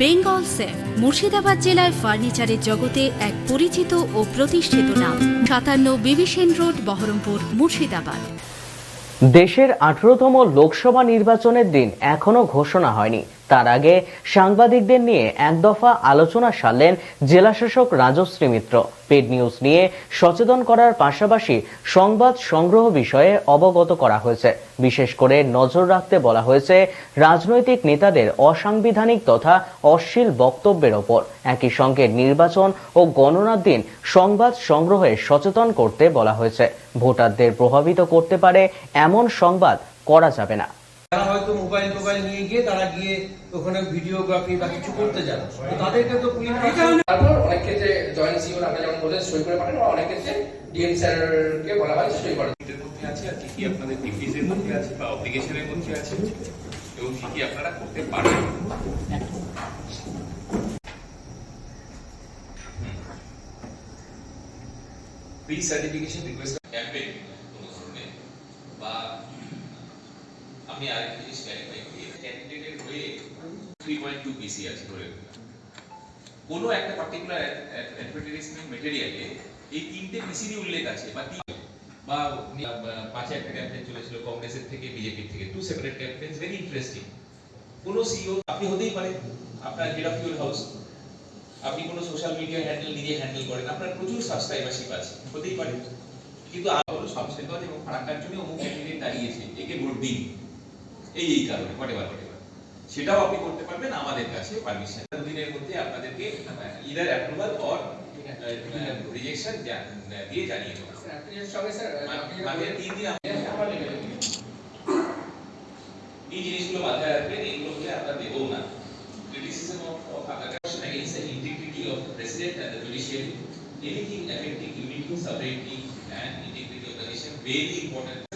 Bengal safe, Murshidabad জেলায় ফার্নিচারের জগতে এক পরিচিত ও প্রতিষ্ঠিত নাম। সাতান্ন বিবিসেন রোড, বহরমপুর, মুর্শিদাবাদ। দেশের আঠারোতম লোকসভা নির্বাচনের দিন এখনও ঘোষণা হয়নি। তার আগে সাংবাদিকদের নিয়ে এক দফা আলোচনা সারলেন জেলাশাসক রাজশ্রী মিত্র। পেড নিউজ নিয়ে সচেতন করার পাশাপাশি সংবাদ সংগ্রহ বিষয়ে অবগত করা হয়েছে। বিশেষ করে নজর রাখতে বলা হয়েছে, রাজনৈতিক নেতাদের অসাংবিধানিক তথা অশ্লীল বক্তব্যের ওপর। একই সঙ্গে নির্বাচন ও গণনার দিন সংবাদ সংগ্রহে সচেতন করতে বলা হয়েছে। ভোটারদের প্রভাবিত করতে পারে এমন সংবাদ করা যাবে না। তারা হয়তো মোবাইল টোবাইল নিয়ে গিয়ে তারা গিয়ে ওখানে ভিডিওগ্রাফি বা কিছু করতে যাবে। তো তাদেরকে তো পুলিশ তারপর অনেক ক্ষেত্রে জয়েন্ট সিও আপনি যেমন বলেন সই করে পাঠান অনেক ক্ষেত্রে ডিএম স্যারকে বলা হয় সই করে। এর মধ্যে আছে আর কি কি আপনাদের ডিউটিজের মধ্যে আছে বা অব্লিগেশনের মধ্যে আছে? এবং কি কি আপনারা করতে পারেন? প্রি সার্টিফিকেশন রিকোয়েস্ট ক্যাম্পেইন কোনো ধরনের বা আমি আরেকটা জিনিস ক্যারিফাই করি ক্যান্ডিডেটের হয়ে থ্রি পয়েন্ট টু পিসি আছে ধরে। কোনো একটা পার্টিকুলার অ্যাডভার্টাইজমেন্ট মেটেরিয়ালে এই তিনটে পিসিরই উল্লেখ আছে, বা তিন বা পাঁচে একটা ক্যাম্পেইন চলেছিল, কংগ্রেসের থেকে বিজেপির থেকে to separate campaign very interesting কোনো সিইও আপনি হতেই পারে আপনার হেড অফ ইউর হাউস আপনি কোনো সোশ্যাল মিডিয়া হ্যান্ডেল নিজে হ্যান্ডেল করেন, আপনার প্রচুর সাবস্ক্রাইবারশিপ আছে, হতেই পারে। কিন্তু আর শামশেরগঞ্জ এবং ফারাক্কার জন্য অমুক ক্যান্ডিডেট দাঁড়িয়েছে, একে ভোট দিন এই এই কারণে হোয়াটএভার হোয়াটএভার সেটাও আপনি করতে পারবেন আমাদের কাছে পারমিশন দিনের মধ্যে আপনাদেরকে ইদার অ্যাপ্রুভাল অর রিজেকশন দিয়ে জানিয়ে দেবো মানে তিন দিন এই জিনিসগুলো মাথায় রাখবেন এইগুলোকে আমরা দেবো না criticism of, of aggression against the integrity of the president and the judiciary anything affecting unity sovereignty and integrity of the nation very important